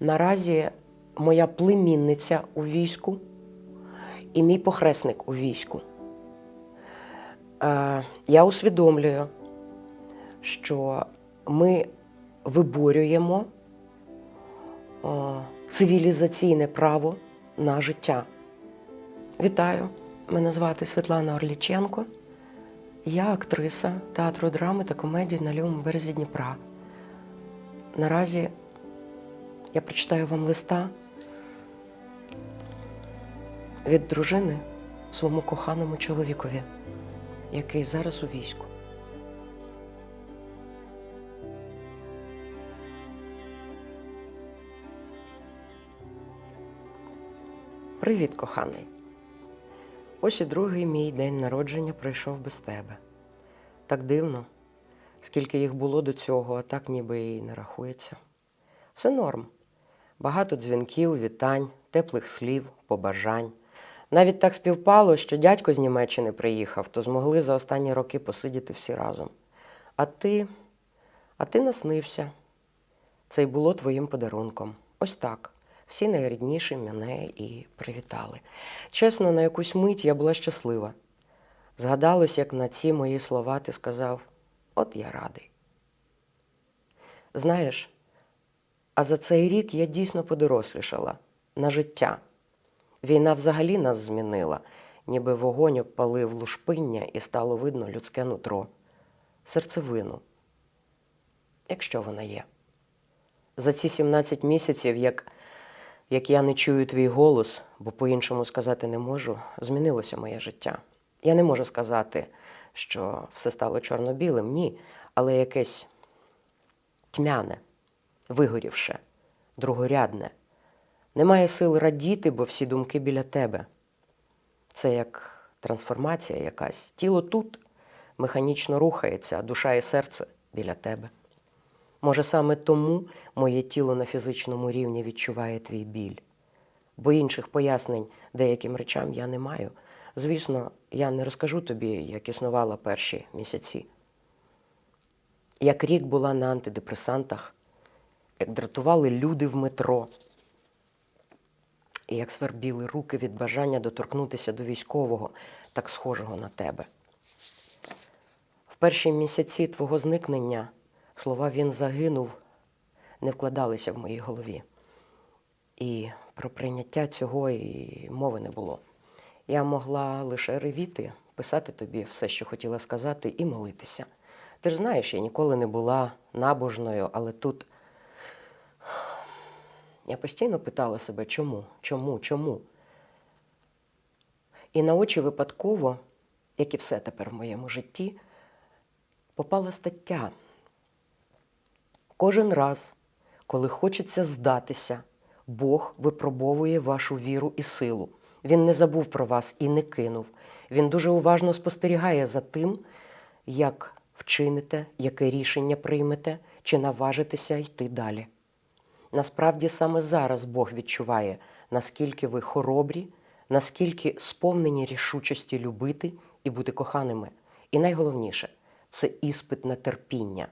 Наразі моя племінниця у війську і мій похресник у війську. Е, Я усвідомлюю, що ми виборюємо цивілізаційне право на життя. Вітаю! Мене звати Світлана Орліченко. Я актриса театру драми та комедії на лівому березі Дніпра. Наразі я прочитаю вам листа від дружини своєму коханому чоловікові, який зараз у війську. Привіт, коханий. Ось і другий мій день народження пройшов без тебе. Так дивно, скільки їх було до цього, а так ніби і не рахується. Все норм. Багато дзвінків, вітань, теплих слів, побажань. Навіть так співпало, що дядько з Німеччини приїхав, то змогли за останні роки посидіти всі разом. А ти, а ти наснився. Це й було твоїм подарунком. Ось так. Всі найрідніші мене і привітали. Чесно, на якусь мить я була щаслива. Згадалось, як на ці мої слова ти сказав: от я радий. Знаєш, а за цей рік я дійсно подорослішала на життя. Війна взагалі нас змінила, ніби вогонь обпалив лушпиння і стало видно людське нутро, серцевину, якщо вона є. За ці 17 місяців, як, як я не чую твій голос, бо по-іншому сказати не можу, змінилося моє життя. Я не можу сказати, що все стало чорно-білим, ні, але якесь тьмяне, вигорівше, другорядне. Немає сил радіти, бо всі думки біля тебе. Це як трансформація якась. Тіло тут механічно рухається, а душа і серце біля тебе. Може, саме тому моє тіло на фізичному рівні відчуває твій біль, бо інших пояснень деяким речам я не маю. Звісно, я не розкажу тобі, як існувала перші місяці. Як рік була на антидепресантах, як дратували люди в метро, і як свербіли руки від бажання доторкнутися до військового, так схожого на тебе. В перші місяці твого зникнення слова він загинув не вкладалися в моїй голові. І про прийняття цього і мови не було. Я могла лише ревіти, писати тобі все, що хотіла сказати, і молитися. Ти ж знаєш, я ніколи не була набожною, але тут я постійно питала себе, чому, чому, чому. І на очі випадково, як і все тепер в моєму житті, попала стаття. Кожен раз, коли хочеться здатися, Бог випробовує вашу віру і силу. Він не забув про вас і не кинув. Він дуже уважно спостерігає за тим, як вчините, яке рішення приймете, чи наважитеся йти далі. Насправді саме зараз Бог відчуває, наскільки ви хоробрі, наскільки сповнені рішучості любити і бути коханими. І найголовніше це іспит на терпіння.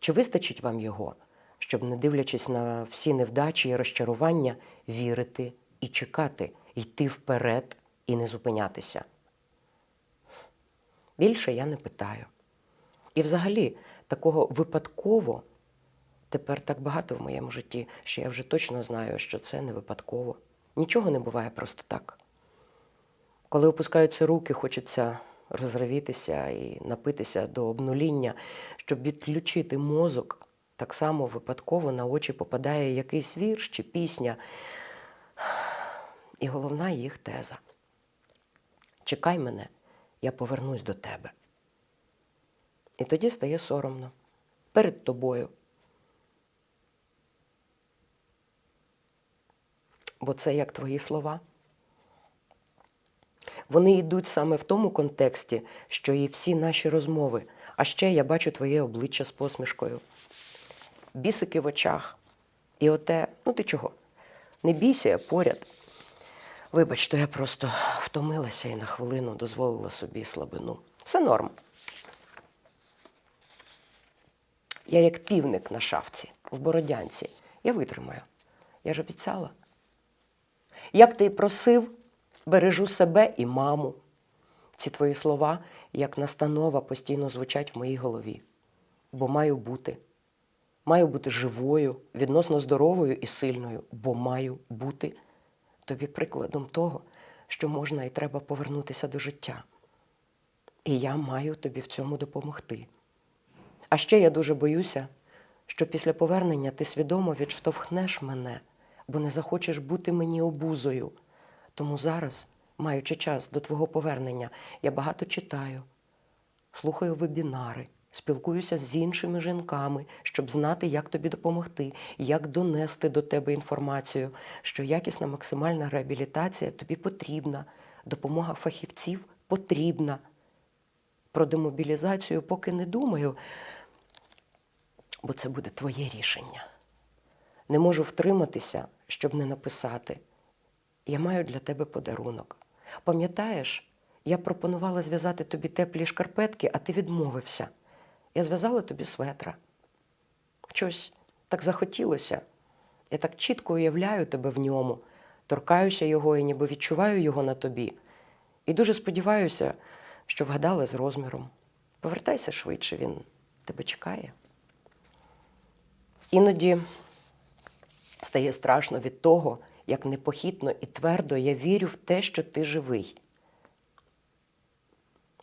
Чи вистачить вам його, щоб, не дивлячись на всі невдачі і розчарування, вірити і чекати, йти вперед і не зупинятися? Більше я не питаю. І взагалі, такого випадково тепер так багато в моєму житті, що я вже точно знаю, що це не випадково. Нічого не буває просто так. Коли опускаються руки, хочеться розривітися і напитися до обнуління, щоб відключити мозок, так само випадково на очі попадає якийсь вірш чи пісня. І головна їх теза. Чекай мене, я повернусь до тебе. І тоді стає соромно перед тобою. Бо це як твої слова. Вони йдуть саме в тому контексті, що і всі наші розмови. А ще я бачу твоє обличчя з посмішкою. Бісики в очах. І оте, ну ти чого? Не бійся, я поряд. Вибач, то я просто втомилася і на хвилину дозволила собі слабину. Все норм. Я як півник на шафці, в бородянці. Я витримаю. Я ж обіцяла. Як ти й просив, бережу себе і маму. Ці твої слова, як настанова, постійно звучать в моїй голові. Бо маю бути. Маю бути живою, відносно здоровою і сильною, бо маю бути тобі прикладом того, що можна і треба повернутися до життя. І я маю тобі в цьому допомогти. А ще я дуже боюся, що після повернення ти свідомо відштовхнеш мене, бо не захочеш бути мені обузою. Тому зараз, маючи час до твого повернення, я багато читаю, слухаю вебінари, спілкуюся з іншими жінками, щоб знати, як тобі допомогти, як донести до тебе інформацію, що якісна максимальна реабілітація тобі потрібна, допомога фахівців потрібна. Про демобілізацію поки не думаю, бо це буде твоє рішення. Не можу втриматися, щоб не написати. Я маю для тебе подарунок. Пам'ятаєш, я пропонувала зв'язати тобі теплі шкарпетки, а ти відмовився. Я зв'язала тобі светра. Щось так захотілося. Я так чітко уявляю тебе в ньому, торкаюся його і ніби відчуваю його на тобі. І дуже сподіваюся, що вгадали з розміром. Повертайся швидше, він тебе чекає. Іноді стає страшно від того, як непохитно і твердо я вірю в те, що ти живий.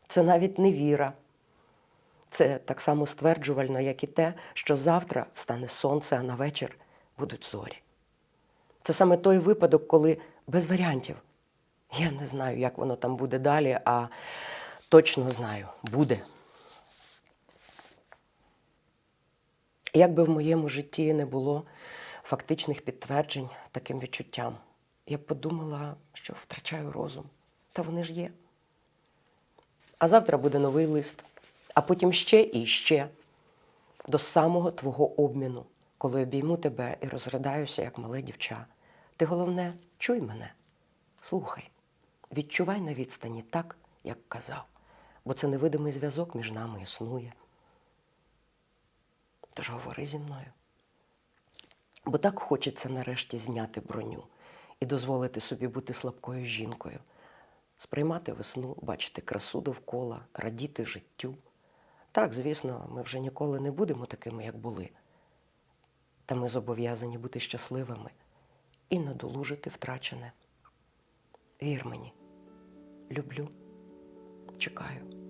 Це навіть не віра. Це так само стверджувально, як і те, що завтра встане сонце, а на вечір будуть зорі. Це саме той випадок, коли без варіантів. Я не знаю, як воно там буде далі, а точно знаю, буде. Як би в моєму житті не було фактичних підтверджень таким відчуттям, я подумала, що втрачаю розум. Та вони ж є. А завтра буде новий лист, а потім ще і ще до самого твого обміну, коли обійму тебе і розридаюся, як мале дівча. Ти головне, чуй мене, слухай, відчувай на відстані так, як казав, бо це невидимий зв'язок між нами існує. Тож говори зі мною. Бо так хочеться нарешті зняти броню і дозволити собі бути слабкою жінкою, сприймати весну, бачити красу довкола, радіти життю. Так, звісно, ми вже ніколи не будемо такими, як були. Та ми зобов'язані бути щасливими і надолужити втрачене. Вір мені, люблю, чекаю.